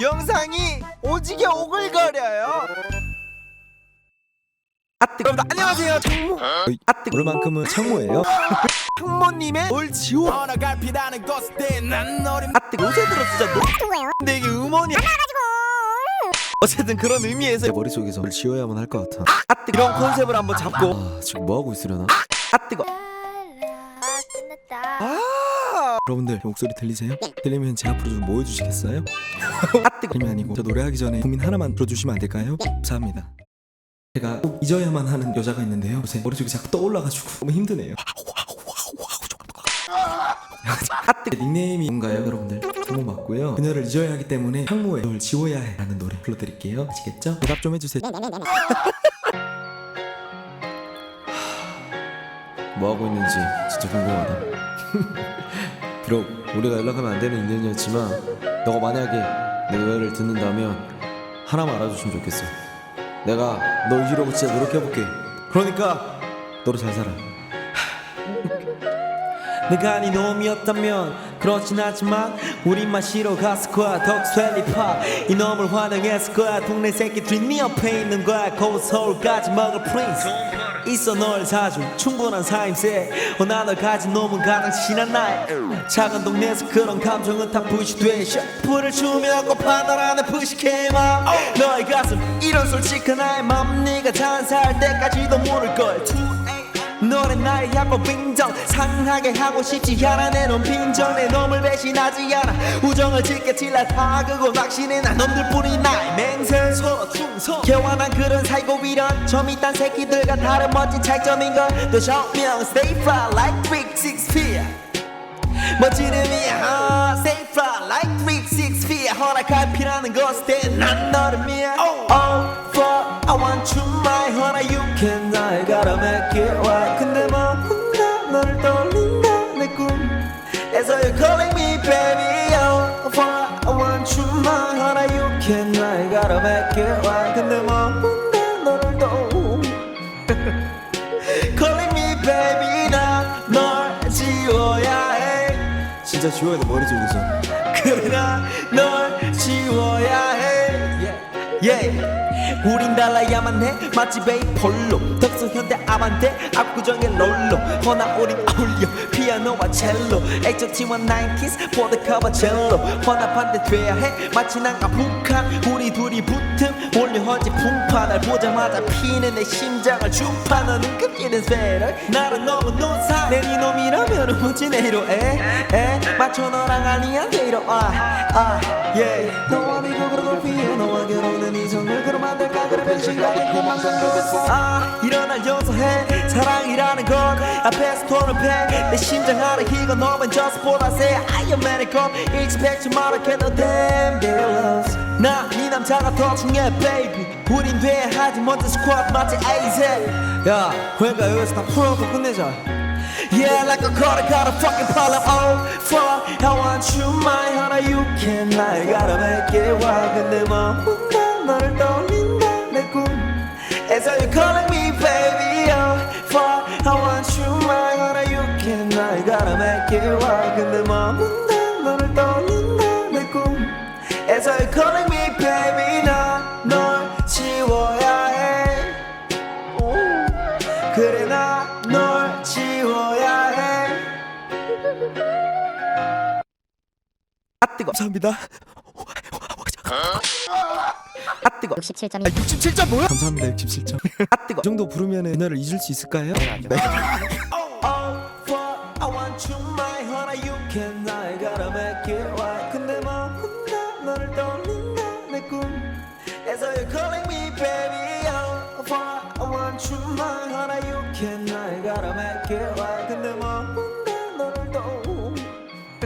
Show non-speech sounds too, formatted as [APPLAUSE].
영상이 오지게 오글거려요. 아뜨 여러분 안녕하세요. 창모 아뜨 오늘만큼은 창모예요. 창모님의 올 지워? 갈피다는 것을 때난 너를 아뜨 요새 들어 진짜 너무 근데 이게 음원이 어쨌든 그런 의미에서 내 머릿속에서 뭘 지워야만 할 것 같아. 아뜨 이런 컨셉을 한번 잡고. 아 지금 뭐하고 있으려나? 아 뜨거 아 여러분들 목소리 들리세요? 들리면 제 앞으로 좀 모여주시겠어요? [LAUGHS] 아뜨거 아니 아니고 저 노래하기 전에 고민 하나만 들어주시면 안 될까요? 감사합니다. 제가 꼭 잊어야만 하는 여자가 있는데요. 요새 머릿속에 자꾸 떠올라가지고 너무 힘드네요. 아뜨. 닉네임이 뭔가요 여러분들? 한번 맞고요. 그녀를 잊어야 하기 때문에 향모에 널 지워야 해 라는 노래 불러드릴게요. 아시겠죠? 대답 좀 해주세요. 뭐하고 있는지 진짜 궁금하다 [LAUGHS] 비록 우리가 연락하면 안 되는 인연이었지만 너가 만약에 내 노래를 듣는다면 하나만 알아줬으면 좋겠어. 내가 너 잊으려고 진짜 노력해볼게. 그러니까 너를 잘 살아. 내가 네 놈이었다면 그렇진 않지만 우리만 싫어 갔을 거야 덕스웰리파. 이놈을 환영했을 거야 동네 새끼들이 네 옆에 있는 거야. 곧 서울까지 먹을 프린스. 있어 널 사줄 충분한 사임새. 어, 나널 가진 놈은 가장 친한 나의 작은 동네에서 그런 감정은 다 부시돼. 셔프를 추며 부식해 맘 너의 가슴 이런 솔직한 나의 맘. 네가 잔사할 때까지도 모를걸 너는 나의 약간 빙정 상하게 하고 싶지 않아. 내 놈 빈정 내 놈을 배신하지 않아. 우정을 찔러 다그고 낚시는 나 놈들뿐인 나의 맹세 서로 충성 개완한 그런 사이고 이런 점 있단 새끼들과 다른 멋진 차이점인 걸 또 정명 Stay fly like big six feet. 멋진 의미야 Stay fly like big six feet. 허락할 필요는 것을 때난 너를 위해 Oh for I want you You can I gotta make it right 근데 뭐 혼자 너를 떠올린다 [LAUGHS] calling me baby 나널 지워야 해. 진짜 지워야 돼 머릿속에서 [LAUGHS] 그래 나널 지워야 해. Yeah. 우린 달라야만 해. 맛집에 폴로. 덕성 현대 아반떼. 압구정의 롤로. 허나 우린 어울려 피아노와 첼로 액젓티와 나인키스 보드카와 젤로 혼합한데 돼야 해 마치 난가 북한. 우리 둘이 붙음 올려 허지 풍파. 날 보자마자 피는 내 심장을 주파 너는 끝기는 스페럴 나는 너무 노사. 내네 놈이라면 뭐지 내로 에 에. 맞춰 너랑 아니야 내로 아아예. 너와 미국으로 피해 너와 변신가게 그만큼 그랬어 아 일어날 요소해 사랑이라는 건 앞에서 돈을 패내 심장 아래 이건 너만 just 보라세 아이언맨의 컵 expect tomorrow get no damn their loves 나네 남자가 더 중요해 baby 우린 돼야 하지 먼저 squat 마치 AZ 야 그러니까 여기서 다 풀어놓고 끝내자 Yeah, like a car, got a fucking problem. Oh, fuck, I want you, my honey, you can lie. Gotta make it right. 근데 뭐 혼자 너를 떠 calling me baby. Oh, fuck, I want you, my honey, you can lie. Gotta make it right. 근데 뭐 혼자 너를 떠올린다 내 꿈에서 you calling me baby. 나널 지워야 해. 오. 그래 나널 지워야 해. 아 뜨거. 감사합니다. 아 뜨거. 67점이 67점 뭐야? 감사합니다. 67점. 아 뜨거. 이 정도 부르면 그녀를 잊을 수 있을까요? 네.